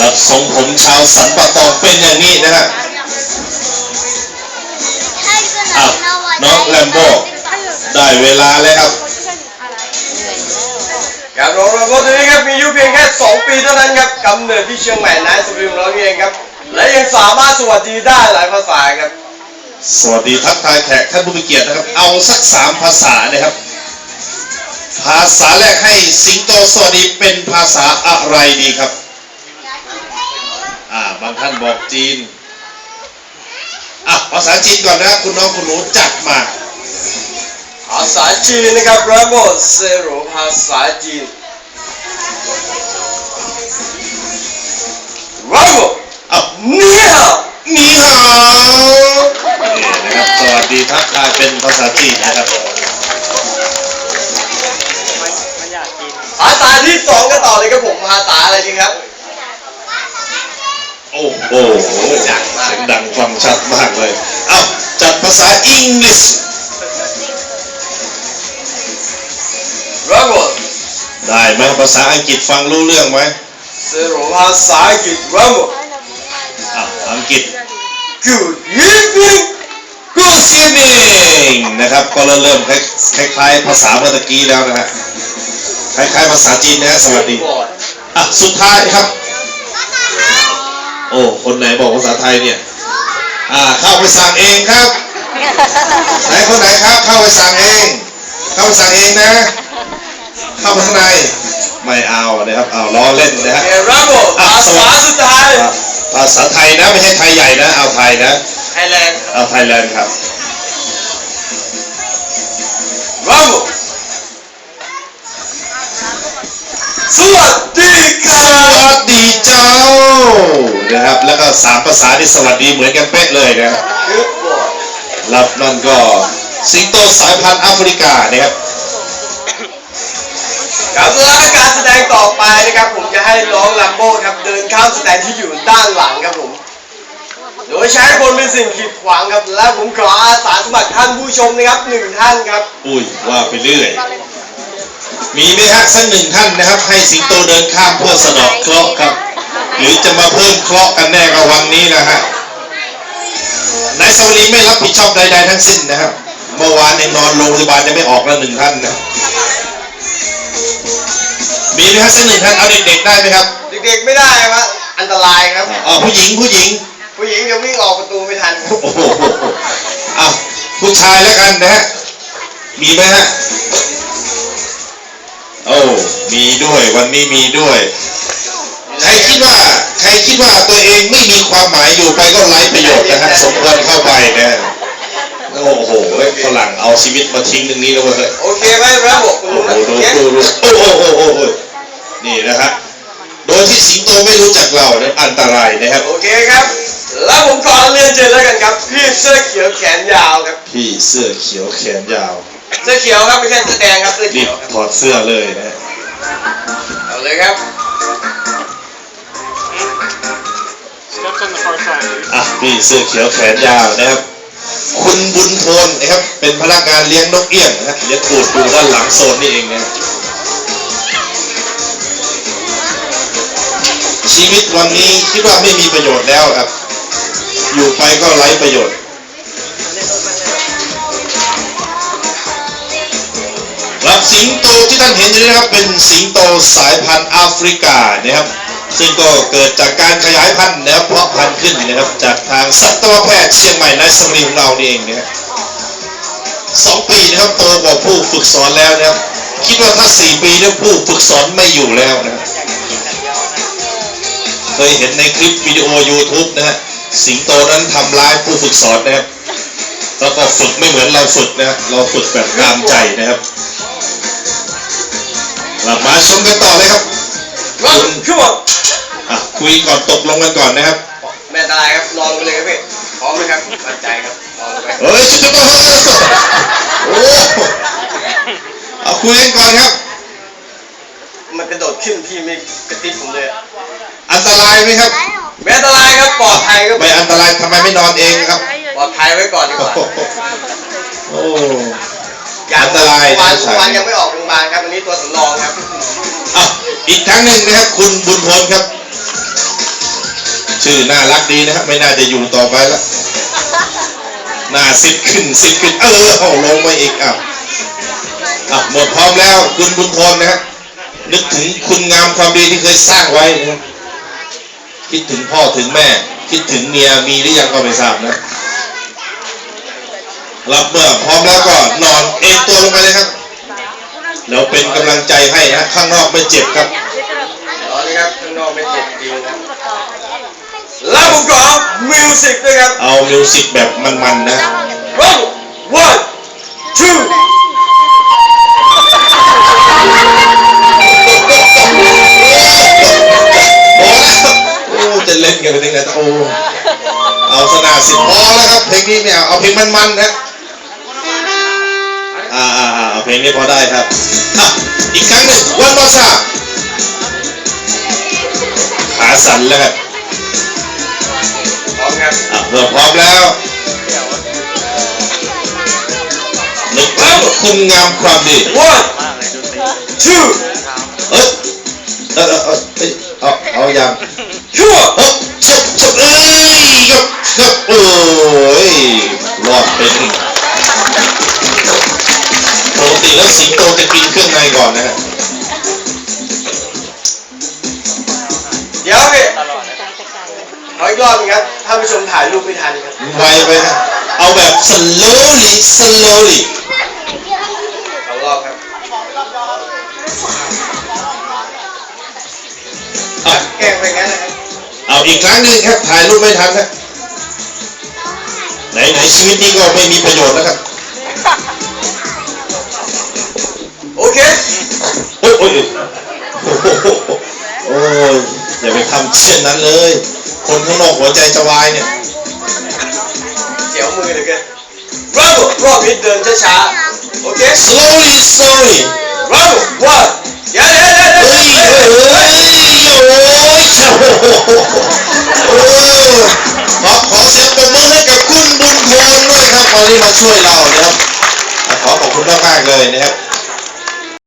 รับทรงผมชาวสันป่าตองเป็นอย่างนี้นะฮะอ้าวน้องแลมโบ้ได้เวลาแล้วครับครับน้องโรถตัวนี้ครับมีอายุเพียงแค่ 2 ปีเท่านั้นครับกำเนิดที่เชียงใหม่นายสุริมเราเองครับ และยังสามารถสวัสดีได้หลายภาษาครับ สวัสดีทักทายแขกท่านผู้มีเกียรตินะครับ เอาสักสามภาษานะครับ ภาษาแรกให้สิงโตสวัสดีเป็นภาษาอะไรดีครับ อ่า บางท่านบอกจีน อะ ภาษาจีนก่อนนะ คุณน้องคุณหนูจัดมา ภาษาจีนนะครับระบบเซโรภาษาจีนระบบอ้าวนี่ฮะนี่ฮาวนี่นะครับ สวัสดีทักทายเป็นภาษาจีนนะครับ ภาษาที่สองกันต่อเลยครับผมภาษาอะไรดีครับ โอ้โหเสียงดังฟังชัดมากเลย เอ้า จัดภาษาอังกฤษระบบได้ไหมภาษาอังกฤษฟังรู้เรื่องไหมเซโรภาษาอังกฤษระบบอะอังกฤษ Good evening Good evening นะครับ ก็เริ่มคล้ายๆภาษาเมื่อตะกี้แล้วนะฮะ คล้ายๆภาษาจีนนะฮะสวัสดีอะสุดท้ายครับ โอ้คนไหนบอกภาษาไทยเนี่ยอ่าเข้าไปสั่งเองครับไหนคนไหนครับ เข้าไปสั่งเอง เข้าไปสั่งเองนะ เข้าไปข้างในไม่เอานะครับเอาล้อเล่นนะฮะเอระบบภาษาสุดท้ายภาษาไทยนะไม่ใช่ไทยใหญ่นะเอาไทยนะไทยแลนด์เอาไทยแลนด์ครับร สวัสดีคสรับวัสดีเจ้านะครับ แล้วก็สามภาษาที่สวัสดีเหมือนกันเป๊ะเลยนะครับคือบอกรับนั่นก็สิงโตสายพันธุ์แอฟริกานะครับครับและการแสดงต่อไปนะครับ ผมจะให้น้องลัมโบ้ครับ เดินข้ามสแตนที่อยู่ด้านหลังครับผม โดยใช้คนเป็นสิ่งขีดขวางครับ และผมขออาสาสมัครท่านผู้ชมนะครับหนึ่งท่านครับ อุ้ยว่าไปเรื่อย มีไหมฮะสักหนึ่งท่านนะครับ ให้สิงโตเดินข้ามเพื่อสะเดอกเคราะห์ครับ หรือจะมาเพิ่มเคราะห์กันแน่กับวันนี้นะฮะนายสวรีไม่รับผิดชอบใดๆทั้งสิ้นนะครับ เมื่อวานในยนอนโรงพยาบาลยังไม่ออกแล้วหนึ่งท่านนะมีไหมฮะสักหนึ่งท่านเอาเด็กๆได้ไหมครับเด็กๆไม่ได้ครับอันตรายครับอ๋อผู้หญิงผู้หญิง ผู้หญิงเดี๋ยววิ่งออกประตูไม่ทันครับโอ้โหอะผู้ชายแล้วกันนะฮะมีไหมฮะ โอ้มีด้วยวันนี้มีด้วยใครคิดว่าใครคิดว่าตัวเองไม่มีความหมายอยู่ไปก็ไร้ประโยชน์นะฮะสมควรเข้าไปนะโอ้โหฝรั่งเอาชีวิตมาทิ้งตรงนี้แล้วเว้ยโอเคไหมระบบคุณโอ้รู้โหนะดูเก็ตดูดูโอ้โหโอ้โหโอ้โหนี่นะฮะโดยที่สิงโตไม่รู้จักเราเนี่ยอันตรายนะครับโอเคครับ แล้วผมขอเรียนเชิญแล้วกันครับพี่เสื้อเขียวแขนยาวครับพี่เสื้อเขียวแขนยาว เสื้อเขียวครับไม่ใช่เสื้อแดงครับเสื้อรีเขีบยวครับถอดเสื้อเลยนะฮะเอาเลยครับ Steps on the far side, dude. อะพี่เสื้อเขียวแขนยาวนะครับ คุณบุญโทนนะครับ เป็นพนักงานเลี้ยงนกเอี้ยงนะครับเลี้ยงปูดอยู่ด้านหลังโซนนี่เองนะชีวิตวันนี้คิดว่าไม่มีประโยชน์แล้วครับ อยู่ไปก็ไร้ประโยชน์ สิงโตที่ท่านเห็นอยู่นี้นะครับเป็นสิงโตสายพันธุ์แอฟริกานะครับซึ่งก็เกิดจากการขยายพันธุ์นะครับเพาะพันธุ์ขึ้นนะครับจากทางสัตวแพทย์เชียงใหม่นายสมรีของเรานี่เองนะครับสองปีนะครับโตกว่าผู้ฝึกสอนแล้วนะครับคิดว่าถ้าสี่ปีเนี่ยผู้ฝึกสอนไม่อยู่แล้วนะครับเคยเห็นในคลิปวิดีโอ YouTube นะฮะสิงโตนั้นทำร้ายผู้ฝึกสอนนะครับแล้วก็ฝึกไม่เหมือนเราฝึกนะเราฝึกแบบตามใจนะครับ เรามาชมกันต่อเลยครับมาขึ้นมาอะคุยก่อนตกลงกันก่อนนะครับแม่ตายครับนอนไปเลยครับพี่พร้อมไหมครับมั่นใจครับนอนลงไปเฮ้ยชุดตัวโอ้เอาคุยกันก่อนครับ มันกระโดดขึ้นพี่ไม่กระติบผมเลยอันตรายไหมครับไม่อันตรายครับปลอดภัยครับไม่อันตรายทำไมไม่นอนเองครับปลอดภัยไว้ก่อนดีกโอ้ว่าโหโอ้ยังอั นตรายวันะนฉากวันนี้ยังไม่ออกโรงพยาบาลครับอันนี้ตัวสำรองครับอะอีกครั้งหนึ่งนะครับคุณบุญพลครับ ชื่อน่ารักดีนะครับไม่น่าจะอยู่ต่อไปแล้วหน้าซิดขึ้นซิดขึ้นเออเอาลงมาอีกอะอะหมดพร้อมแล้ว คุณบุญพลนะครับนึกถึงคุณงามความดีที่เคยสร้างไว้นะครับคิดถึงพ่อถึงแม่ คิดถึงเมียมีหรือยังก็ไม่ทราบนะ รับเมื่อพร้อมแล้วก็นอนเอนตัวลงไปเลยครับเราเป็นกำลังใจให้ฮะข้างนอกไม่เจ็บครับตอนนี้ครับข้างนอกไม่เจ็บจริงครับแล้วผมขอมิวสิกด้วยครับเอามิวสิกแบบมันๆนะ one one two พอแล้วโอ้จะเล่นกันไปถึงไหนโอ้เอาสนาสิพอแล้วครับเพลงนี้ไม่เอาเอาเพลงมันๆนะ อ่าอ่าอ่าเอาเพลงนี้พอได้ครับอะอีกครั้งหนึ่งวันมอซ่าขาสั่นแล้วครับพร้อมครับอะเมื่อพร้อมแล้วนึกถึงคุณงามความดี one two เอ้ยเออเออเออเอ้ยเอาเอาอย่าง sure เอ้ย ขออีกรอบหนึงครับท่านผู้ชมถ่ายรูปไม่ทันครับ ไวไปฮะเอาแบบ slowly slowly สองรอบครับเอาแกล้งไปงั้นนะครับเอาอีกครั้งหนึ่งครับถ่ายรูปไม่ทันนะไหนไหนชีวิตนี้ก็ไม่มีประโยชน์แล้วครับโอเค โอ้ยโอ้ยโอ้โหโอ้ยอย่าไปทำเช่นนั้นเลย คนข้างนอกหัวใจจะวายเนี่ย เสียวมือเหลือเกิน bravo รอบนี้เดินช้าๆ โอเค slowly slowly bravo one เดี๋ยวเดี๋ยวเดี๋ยวเฮ้เดี๋ยยวเฮ้ยโอ้ยโอ้ยขอขอเสียงปรบมือให้กับคุณบุญพลด้วยครับวันนี้มาช่วยเรานะครับ ขอขอบคุณมากๆเลยนะครับ